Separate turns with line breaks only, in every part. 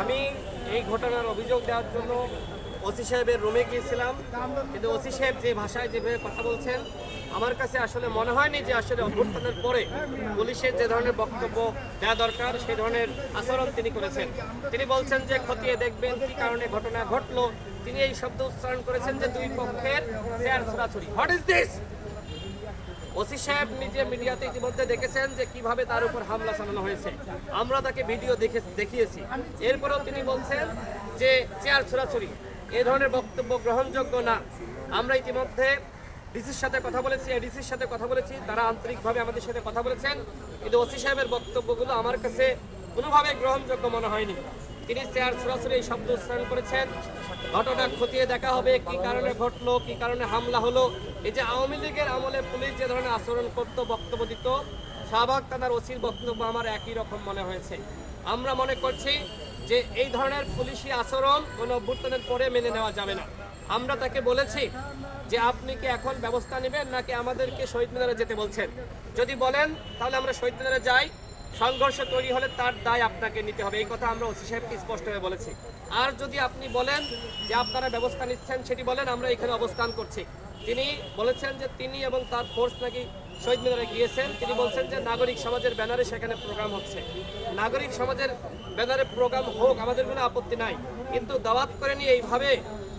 আমি এই ঘটনার অভিযোগ দেওয়ার জন্য ওসি সাহেবের রুমে গিয়েছিলাম। কিন্তু ওসি সাহেব যে ভাষায় যেভাবে কথা বলছেন, আমার কাছে আসলে মনে হয়নি যে আসলে অভ্যুত্থানের পরে পুলিশের যে ধরনের বক্তব্য দেওয়া দরকার, সেই ধরনের আচরণ তিনি করেছেন। তিনি বলছেন যে খতিয়ে দেখবেন কি কারণে ঘটনা ঘটলো। তিনি এই শব্দ উচ্চারণ করেছেন যে দুই পক্ষের হোয়াট ইজ দিস ওসি সাহেব নিজে মিডিয়াতে ইতিমধ্যে দেখেছেন যে কীভাবে তার উপর হামলা চালানো হয়েছে। আমরা তাকে ভিডিও দেখে, দেখিয়েছি। এরপরেও তিনি বলছেন যে চেয়ার ছোড়াছুড়ি, এ ধরনের বক্তব্য গ্রহণযোগ্য না। আমরা ইতিমধ্যে ডিসির সাথে কথা বলেছি এডিসির সাথে কথা বলেছি, তারা আন্তরিকভাবে আমাদের সাথে কথা বলেছেন। কিন্তু ওসি সাহেবের বক্তব্যগুলো আমার কাছে কোনোভাবে গ্রহণযোগ্য মনে হয়নি। তিনি চেয়ার সরাসরি এই শব্দ উচ্চারণ করেছেন। ঘটনা খতিয়ে দেখা হবে, কি কারণে ঘটলো, কি কারণে হামলা হলো। এই যে আওয়ামী লীগের আমলে পুলিশ যে ধরনের আচরণ করত, বক্তব্য দিত, শাহবাগ থানার ওসির বক্তব্য আমার একই রকম মনে হয়েছে। আমরা মনে করছি যে এই ধরনের পুলিশি আচরণ কোনো অভ্যুত্থানের পরে মেনে নেওয়া যাবে না। আমরা তাকে বলেছি যে, আপনি কি এখন ব্যবস্থা নেবেন নাকি আমাদেরকে শহীদ মিনারে যেতে বলছেন? যদি বলেন, তাহলে আমরা শহীদ মিনারে যাই। সংঘর্ষ তৈরি হলে তার দায় আপনাকে নিতে হবে। এই কথা আমরা ওসি সাহেবকে স্পষ্টভাবে বলেছি। আর যদি আপনি বলেন যে আপনারা ব্যবস্থা নিচ্ছেন, সেটি বলেন, আমরা এখানে অবস্থান করছি। তিনি বলেছেন যে তিনি এবং তার ফোর্স নাকি শহীদ মিনারে গিয়েছেন। তিনি বলছেন যে নাগরিক সমাজের ব্যানারে সেখানে প্রোগ্রাম হচ্ছে। নাগরিক সমাজের ব্যানারে প্রোগ্রাম হোক, আমাদের কোনো আপত্তি নাই। কিন্তু দাওয়াত করে নিয়ে এইভাবে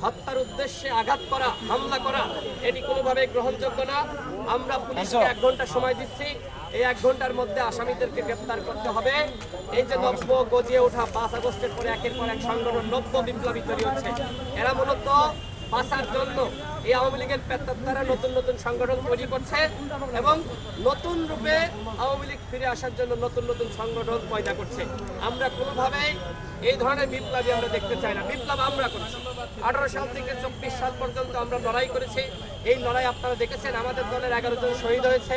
হত্যার উদ্দেশ্যে আঘাত করা হামলা করা এটি কোনোভাবে গ্রহণযোগ্য না। আমরা পুলিশকে এক ঘণ্টা সময় দিচ্ছি। এই এক ঘণ্টার মধ্যে আসামিদেরকে গ্রেপ্তার করতে হবে। এই যে নব্য গজিয়ে ওঠা পাঁচ আগস্টের পরে একের পর এক সংগঠন নব্য বিপ্লবী তৈরি হচ্ছে। এরা মূলত বাঁচার জন্য এই আওয়ামী লীগের পেত্তারা নতুন নতুন সংগঠন তৈরি করছে এবং নতুন রূপে আওয়ামী লীগ ফিরে আসার জন্য নতুন নতুন সংগঠন পয়দা করছে। আমরা কোনোভাবেই এই ধরনের বিপ্লবী আমরা দেখতে চাই না। বিপ্লব আমরা করছি। আঠারো সাল থেকে চব্বিশ সাল পর্যন্ত আমরা লড়াই করেছি। এই লড়াই আপনারা দেখেছেন, আমাদের দলের এগারো জন শহীদ হয়েছে।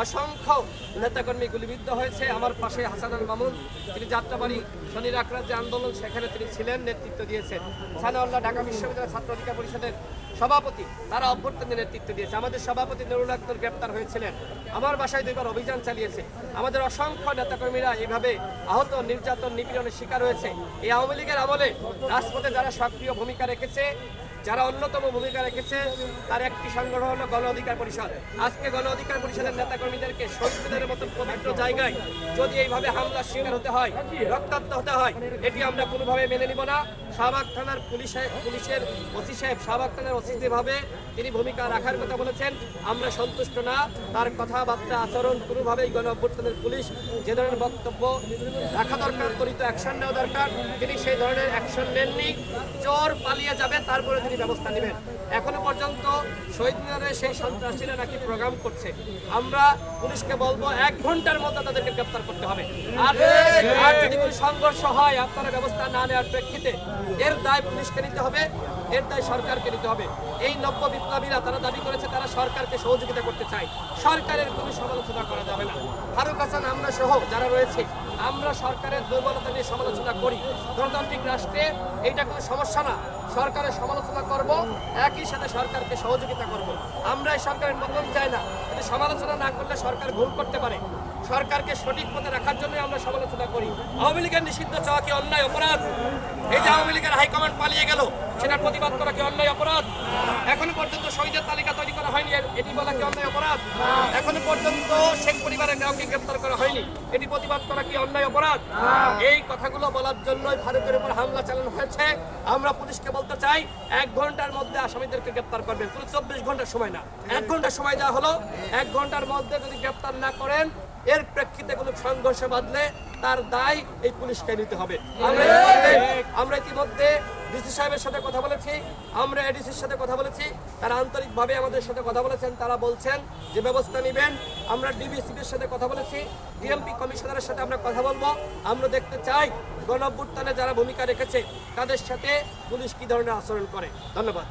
অসংখ্য নেতাকর্মী গুলিবিদ্ধ হয়েছে। আমার পাশে হাসান আল মামুন, তিনি যাত্রাবাড়ি শনি রাখরার যে আন্দোলন, সেখানে তিনি ছিলেন, নেতৃত্ব দিয়েছেন। সানাউল্লাহ ঢাকা বিশ্ববিদ্যালয় ছাত্র অধিকার পরিষদের সভাপতি, তারা অভ্যর্থনের নেতৃত্ব দিয়েছে। আমাদের সভাপতি নুরুল আক্তর গ্রেপ্তার হয়েছিলেন। আমার বাসায় দুইবার অভিযান চালিয়েছে। আমাদের অসংখ্য নেতাকর্মীরা এভাবে আহত, নির্যাতন, নিপীড়নের শিকার হয়েছে। এই আওয়ামী লীগের আমলে রাজপথে যারা সক্রিয় ভূমিকা রেখেছে, যারা অন্যতম ভূমিকা রেখেছে, তার একটি সংগঠন হলো গণ অধিকার পরিষদ। আজকে গণ অধিকার পরিষদের নেতাকর্মীদেরকে শহীদদের মতো পবিত্র জায়গায় যদি এইভাবে হামলার শিকার হতে হয়, রক্তাক্ত হতে হয়, এটি আমরা কোনোভাবে মেনে নিব না। শাহবাগ থানার পুলিশে, পুলিশের ওসি সাহেব, শাহবাগ থানার ওসি যেভাবে তিনি ভূমিকা রাখার কথা বলেছেন, আমরা সন্তুষ্ট না। তার কথাবার্তা আচরণ কোনোভাবেই গণ অভ্যুত্থানের পুলিশ যে ধরনের বক্তব্য রাখা দরকার, ত্বরিত অ্যাকশন নেওয়া দরকার, তিনি সেই ধরনের অ্যাকশন নেননি। চোর পালিয়ে যাবে, তারপরে তিনি ব্যবস্থা নেবেন। এখনও পর্যন্ত শহীদ মিনারে সেই সন্ত্রাসীরা নাকি প্রোগ্রাম করছে। আমরা পুলিশকে বলব এক ঘণ্টার মধ্যে তাদেরকে গ্রেপ্তার করতে হবে। আর আর! যদি কোনো সংঘর্ষ হয় আপনারা ব্যবস্থা না নেওয়ার প্রেক্ষিতে এর দায় পুলিশকে নিতে হবে এর দায় সরকারকে নিতে হবে। এই নব্য বিপ্লবীরা তারা দাবি করেছে তারা সরকারকে সহযোগিতা করতে চায়। সরকারের কোনো সমালোচনা করা যাবে না। ফারুক হাসান আমরা সহ যারা রয়েছে আমরা সরকারের দুর্বলতা নিয়ে সমালোচনা করি। গণতান্ত্রিক রাষ্ট্রে এইটা কোনো সমস্যা না। সরকারের সমালোচনা করব একই সাথে সরকারকে সহযোগিতা করব। আমরা এই সরকারের মতন চাই না। যদি সমালোচনা না করলে সরকার ভুল করতে পারে। সরকারকে সঠিক পথে রাখার জন্য আমরা সমালোচনা করি। আওয়ামী লীগের নিষিদ্ধ চাওয়া কি অন্যায়, অপরাধ? এই যে আওয়ামী লীগের হাইকমান্ড পালিয়ে গেল সেটার প্রতিবাদ করা কি অন্যায় অপরাধ? এখনও পর্যন্ত শহীদের তালিকা তৈরি করা হয়নি এটি বলা কি অন্যায় অপরাধ? এখনও পর্যন্ত শেখ পরিবারের কাউকে গ্রেপ্তার করা হয়নি, এটি প্রতিবাদ করা কি অন্যায় অপরাধ? এই কথাগুলো বলার জন্যই ভারতের উপর হামলা চালানো হয়েছে। আমরা পুলিশকে বলতে চাই, এক ঘণ্টার মধ্যে আসামিদেরকে গ্রেপ্তার করবেন পুরো চব্বিশ ঘণ্টার সময় না। এক ঘণ্টা সময় দেওয়া হলো, এক ঘণ্টার মধ্যে যদি গ্রেপ্তার না করেন, এর প্রেক্ষিতে কোনো সংঘর্ষ বাঁধলে তার দায় এই পুলিশকে নিতে হবে। আমরা ইতিমধ্যে ডিসি সাহেবের সাথে কথা বলেছি, আমরা এডিসির সাথে কথা বলেছি, তারা আন্তরিকভাবে আমাদের সাথে কথা বলেছেন, তারা বলছেন যে ব্যবস্থা নেবেন, আমরা ডিবিসিপির সাথে কথা বলেছি, ডিএমপি কমিশনারের সাথে আমরা কথা বলব, আমরা দেখতে চাই গণঅভ্যুত্থানে যারা ভূমিকা রেখেছে, তাদের সাথে পুলিশ কী ধরনের আচরণ করে। ধন্যবাদ।